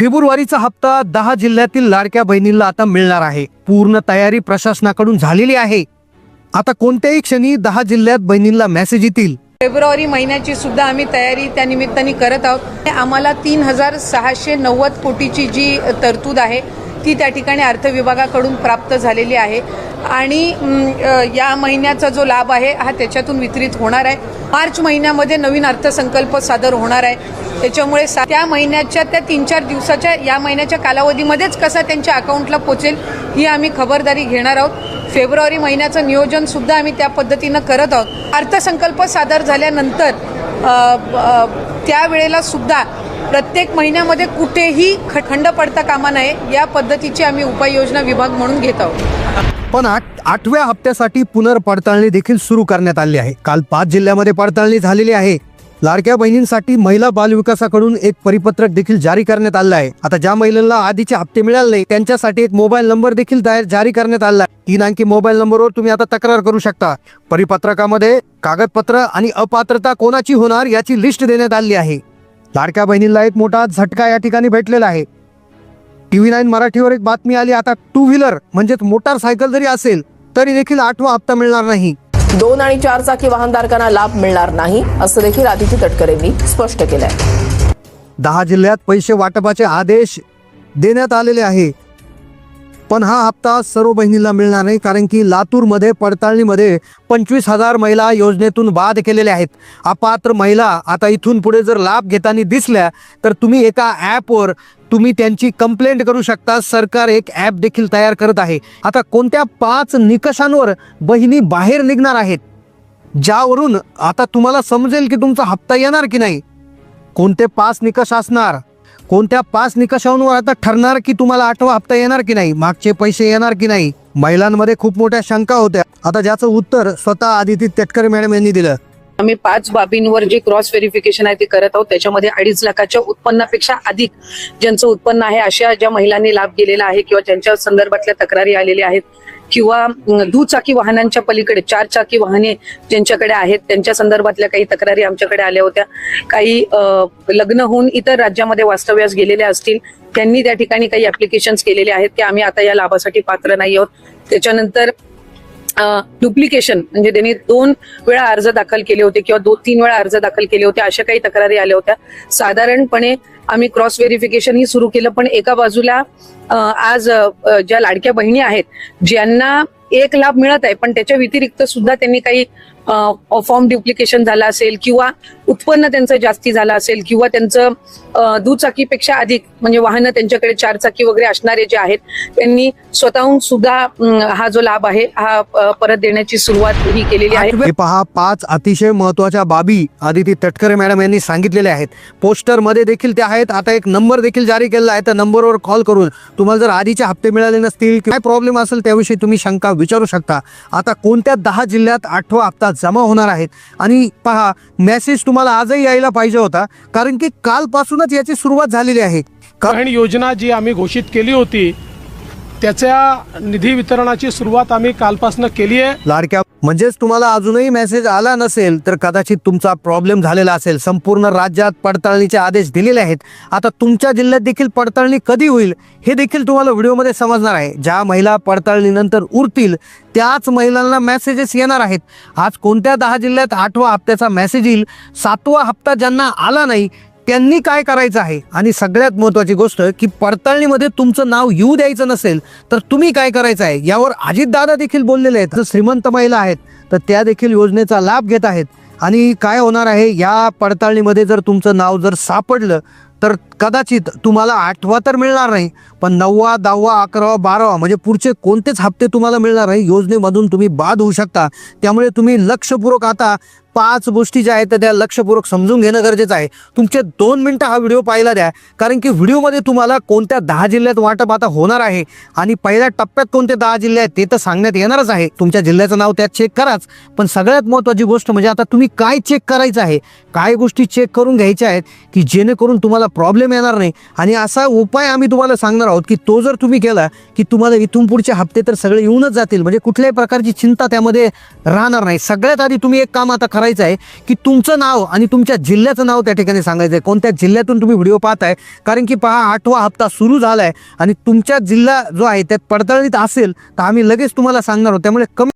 फेब्रुवारीचा हप्ता दहा जिल्ह्यातील लाडक्या बहिणींना आता मिळणार आहे. पूर्ण तयारी प्रशासनाकडून झालेली आहे. आता कोणत्याही क्षणी दहा जिल्ह्यात बहिणींना मेसेज येतील. फेब्रुवारी महिन्याची सुद्धा आम्ही तयारी त्या निमित्ताने करत आहोत. आम्हाला तीन हजार सहाशे नव्वद कोटीची जी तरतूद आहे ती त्या ठिकाणी अर्थ विभागाकडून प्राप्त झालेली आहे. आणि या महिन्याचा जो लाभ आहे हा त्याच्यातून वितरित होणार आहे. मार्च महिन्यामध्ये नवीन अर्थसंकल्प सादर होणार आहे. त्याच्यामुळे सा- त्या महिन्याच्या त्या तीन चार दिवसाच्या या महिन्याच्या कालावधीमध्येच कसा त्यांच्या अकाउंटला पोचेल ही आम्ही खबरदारी घेणार आहोत. फेब्रुवारी महिन्याचं नियोजन सुद्धा आम्ही त्या पद्धतीनं करत आहोत. अर्थसंकल्प सादर झाल्यानंतर त्यावेळेला सुद्धा प्रत्येक महिन्यामध्ये कुठेही ख- खंड पडता कामा नये या पद्धतीची आम्ही उपाययोजना विभाग म्हणून घेत आहोत. पण आठ आठव्या हप्त्यासाठी पुनर्पडताळणी देखील सुरू करण्यात आली आहे. काल पाच जिल्ह्यामध्ये पडताळणी झालेली आहे. लाडक्या बहिणींसाठी महिला बाल विकासाकडून एक परिपत्रक देखील जारी करण्यात आलं आहे. आता ज्या महिलांना आधीचे हप्ते मिळाले नाही त्यांच्यासाठी एक मोबाईल नंबर देखील तयार जारी करण्यात आला आहे. तीन अंकी मोबाईल नंबरवर तुम्ही आता तक्रार करू शकता. परिपत्रकामध्ये कागदपत्र आणि अपात्रता कोणाची होणार याची लिस्ट देण्यात आली आहे. लाडक्या बहिणींना एक मोठा झटका या ठिकाणी भेटलेला आहे. टीव्ही नाईन मराठीवर एक बातमी आली आता टू व्हीलर म्हणजेच मोटारसायकल जरी असेल तरी देखील आठवा हप्ता मिळणार नाही. दोन आणि चार चाकी वाहनधारकांना लाभ मिळणार नाही असं देखील आदिती तटकरेंनी स्पष्ट केलंय. दहा जिल्ह्यात पैसे वाटपाचे आदेश देण्यात आलेले आहे. पण हा हप्ता सर्व बहिणींना मिळणार नाही कारण की लातूरमध्ये पडताळणीमध्ये पंचवीस हजार महिला योजनेतून बाद केलेल्या आहेत. अपात्र महिला आता इथून पुढे जर लाभ घेताना दिसल्या तर तुम्ही एका ॲपवर तुम्ही त्यांची कंप्लेंट करू शकता. सरकार एक ॲप देखील तयार करत आहे. आता कोणत्या पाच निकषांवर बहिणी बाहेर निघणार आहेत? ज्यावरून आता तुम्हाला समजेल की तुमचा हप्ता येणार की नाही? कोणते पाच निकष असणार? कोणत्या पाच निकषांवर आता ठरणार की तुम्हाला आठवा हप्ता येणार की नाही मागचे पैसे येणार की नाही? महिलांमध्ये खूप मोठ्या शंका होत्या. आता ज्याचं उत्तर स्वतः आदिती तेटकर मॅडम यांनी दिलं. आम्ही पाच बाबींवर जे क्रॉस व्हेरिफिकेशन आहे ते करत आहोत त्याच्यामध्ये अडीच लाखाच्या उत्पन्नापेक्षा अधिक ज्यांचं उत्पन्न आहे अशा ज्या महिलांनी लाभ गेलेला आहे किंवा ज्यांच्या संदर्भातल्या तक्रारी आलेल्या आहेत किंवा दुचाकी वाहनांच्या पलीकडे चार चाकी वाहने ज्यांच्याकडे आहेत त्यांच्या संदर्भातल्या काही तक्रारी आमच्याकडे आल्या होत्या. काही लग्न होऊन इतर राज्यामध्ये वास्तव्यास गेलेल्या असतील त्यांनी त्या ठिकाणी काही ऍप्लिकेशन्स केलेले आहेत की आम्ही आता या लाभासाठी पात्र नाही आहोत. त्याच्यानंतर डुप्लिकेशन म्हणजे त्यांनी दोन वेळा अर्ज दाखल केले होते किंवा दोन तीन वेळा अर्ज दाखल केले होते अशा काही तक्रारी आल्या होत्या. साधारणपणे आम्ही क्रॉस व्हेरिफिकेशन ही सुरू केलं पण एका बाजूला आज ज्या लाडक्या बहिणी आहेत ज्यांना एक लाभ मिळत आहे पण त्याच्या व्यतिरिक्त सुद्धा त्यांनी काही फॉर्म ड्युप्लिकेशन झालं असेल किंवा उत्पन्न त्यांचं जास्ती झालं असेल किंवा त्यांचं दुचाकीपेक्षा अधिक म्हणजे वाहनं त्यांच्याकडे चार चाकी वगैरे असणारे जे आहेत त्यांनी स्वतःहून सुद्धा हा जो लाभ आहे हा परत देण्याची सुरुवात ही केलेली आहे. पहा पाच अतिशय महत्त्वाच्या बाबी आदिती तटकरे मॅडम यांनी सांगितलेल्या आहेत. पोस्टरमध्ये देखील त्या आहेत. आता एक नंबर देखील जारी केलेला आहे. त्या नंबरवर कॉल करून तुम्हाला जर आधीचे हप्ते मिळाले नसतील काय प्रॉब्लेम असेल त्याविषयी तुम्ही शंका विचारू शकता. आता कोणत्या दहा जिल्ह्यात आठवा हप्ता जमा होणार आहेत. आणि पहा मेसेज तुम्हाला आजही यायला पाहिजे होता कारण की कालपासूनच याची सुरुवात झालेली आहे. का- बहीण योजना जी आम्ही घोषित केली होती त्याच्या निधी वितरणाची सुरुवात आम्ही कालपासून केली आहे. लाडक्या म्हणजेच तुम्हाला अजूनही मेसेज आला नसेल तर कदाचित तुमचा प्रॉब्लेम झालेला असेल. संपूर्ण राज्यात पडताळणीचे आदेश दिलेले आहेत. आता तुमच्या जिल्ह्यात देखील पडताळणी कधी होईल हे देखील तुम्हाला व्हिडिओमध्ये समजणार आहे. ज्या महिला पडताळणीनंतर उरतील त्याच महिलांना मेसेजेस येणार आहेत. आज कोणत्या दहा जिल्ह्यात आठवा हप्त्याचा मेसेज येईल सातवा हप्ता ज्यांना आला नाही त्यांनी काय करायचं आहे? आणि सगळ्यात महत्त्वाची गोष्ट की पडताळणीमध्ये तुमचं नाव येऊ द्यायचं नसेल तर तुम्ही काय करायचं आहे? यावर अजितदादा देखील बोललेले आहेत. जर श्रीमंत महिला आहेत तर त्या देखील योजनेचा लाभ घेत आहेत. आणि काय होणार आहे? या पडताळणीमध्ये जर तुमचं नाव जर सापडलं तर कदाचित तुम्हाला आठवा तर मिळणार नाही पण नववा दहावा अकरावा बारावा म्हणजे पुढचे कोणतेच हप्ते तुम्हाला मिळणार नाही. योजनेमधून तुम्ही बाद होऊ शकता. त्यामुळे तुम्ही लक्षपूर्वक आता पाच गोष्टी ज्या आहेत त्या लक्षपूर्वक समजून घेणं गरजेचं आहे. तुमचे दोन मिनटं हा व्हिडिओ पाहिला द्या कारण की व्हिडिओमध्ये तुम्हाला कोणत्या दहा जिल्ह्यात वाटप आता होणार आहे आणि पहिल्या टप्प्यात कोणते दहा जिल्हे आहेत ते तर सांगण्यात येणारच आहे. तुमच्या जिल्ह्याचं नाव त्यात चेक कराच पण सगळ्यात महत्त्वाची गोष्ट म्हणजे आता तुम्ही काय चेक करायचं आहे? काय गोष्टी चेक करून घ्यायच्या आहेत की जेणेकरून तुम्हाला प्रॉब्लेम येणार नाही. आणि असा उपाय आम्ही तुम्हाला सांगणार आहोत आहोत की तो जर तुम्ही केला की तुम्हाला इथून पुढचे हप्ते तर सगळे येऊनच जातील. म्हणजे कुठल्याही प्रकारची चिंता त्यामध्ये राहणार नाही. सगळ्यात आधी तुम्ही एक काम आता करायचं आहे की तुमचं नाव आणि तुमच्या जिल्ह्याचं नाव त्या ठिकाणी सांगायचं आहे. कोणत्या जिल्ह्यातून तुम्ही व्हिडिओ पाहताय? कारण की पहा आठवा हप्ता सुरू झाला आहे आणि तुमच्या जिल्हा जो आहे त्यात पडताळणीत असेल तर आम्ही लगेच तुम्हाला सांगणार आहोत. त्यामुळे कमी